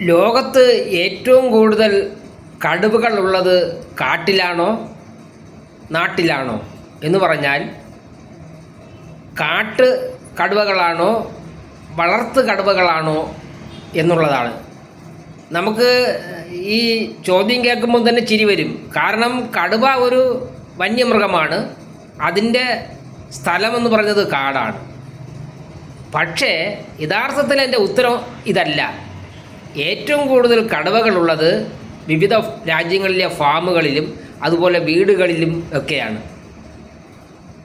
ലോകത്ത് ഏറ്റവും കൂടുതൽ കടുവകൾ ഉള്ളത് കാട്ടിലാണോ? നാട്ടിലാണോ? എന്ന് പറഞ്ഞാൽ കാട്ട് കടുവകളാണോ വളർത്ത് കടുവകളാണോ എന്നുള്ളതാണ്. നമുക്ക് ഈ ചോദ്യം കേൾക്കുമ്പോൾ തന്നെ ചിരി വരും. കാരണം കടുവ ഒരു വന്യമൃഗമാണ്. അതിന്റെ സ്ഥലമെന്ന് പറഞ്ഞത് കാടാണ്. പക്ഷേ യഥാർത്ഥത്തിൽ എന്റെ ഉത്തരം ഇതല്ല. ഏറ്റവും കൂടുതൽ കടവകളുള്ളത് വിവിധ രാജ്യങ്ങളിലെ ഫാമുകളിലും അതുപോലെ വീടുകളിലും ഒക്കെയാണ്.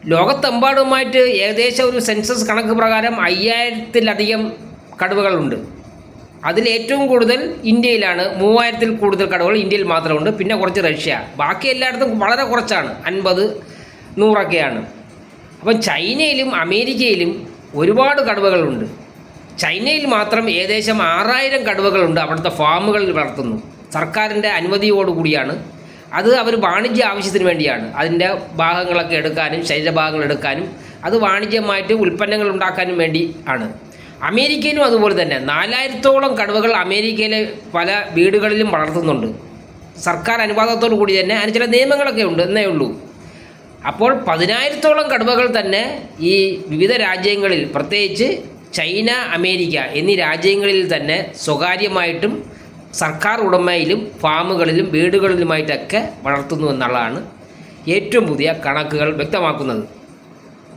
ലോകത്തെമ്പാടുമായിട്ട് ഏകദേശം ഒരു സെൻസസ് കണക്ക് പ്രകാരം അയ്യായിരത്തിലധികം കടുവകളുണ്ട്. അതിൽ ഏറ്റവും കൂടുതൽ ഇന്ത്യയിലാണ് മൂവായിരത്തിൽ കൂടുതൽ കടവുകൾ ഇന്ത്യയിൽ മാത്രമുണ്ട്. പിന്നെ കുറച്ച് റഷ്യ. ബാക്കി എല്ലായിടത്തും വളരെ കുറച്ചാണ്. അൻപത് നൂറൊക്കെയാണ്. അപ്പം ചൈനയിലും അമേരിക്കയിലും ഒരുപാട് കടുവകളുണ്ട്. ചൈനയിൽ മാത്രം ഏകദേശം ആറായിരം കടുവകളുണ്ട് അവിടുത്തെ ഫാമുകളിൽ വളർത്തുന്നു. സർക്കാരിന്റെ അനുമതിയോടുകൂടിയാണ് അത് അവർ വാണിജ്യ ആവശ്യത്തിന് വേണ്ടിയാണ്. അതിന്റെ ഭാഗങ്ങളൊക്കെ എടുക്കാനും ശരീരഭാഗങ്ങൾ എടുക്കാനും അത് വാണിജ്യമായിട്ട് ഉൽപ്പന്നങ്ങൾ ഉണ്ടാക്കാനും വേണ്ടി ആണ്. അമേരിക്കയിലും അതുപോലെ തന്നെ നാലായിരത്തോളം കടുവകൾ അമേരിക്കയിലെ പല വീടുകളിലും വളർത്തുന്നുണ്ട്. സർക്കാർ അനുവാദത്തോടു കൂടി തന്നെ അതിന് ചില നിയമങ്ങളൊക്കെ ഉണ്ട് എന്നേ ഉള്ളൂ. അപ്പോൾ പതിനായിരത്തോളം കടുവകൾ തന്നെ ഈ വിവിധ രാജ്യങ്ങളിൽ പ്രത്യേകിച്ച് ചൈന അമേരിക്ക എന്നീ രാജ്യങ്ങളിൽ തന്നെ സ്വകാര്യമായിട്ടും സർക്കാർ ഉടമയിലും ഫാമുകളിലും വീടുകളിലുമായിട്ടൊക്കെ വളർത്തുന്നു എന്നുള്ളതാണ് ഏറ്റവും പുതിയ കണക്കുകൾ വ്യക്തമാക്കുന്നത്.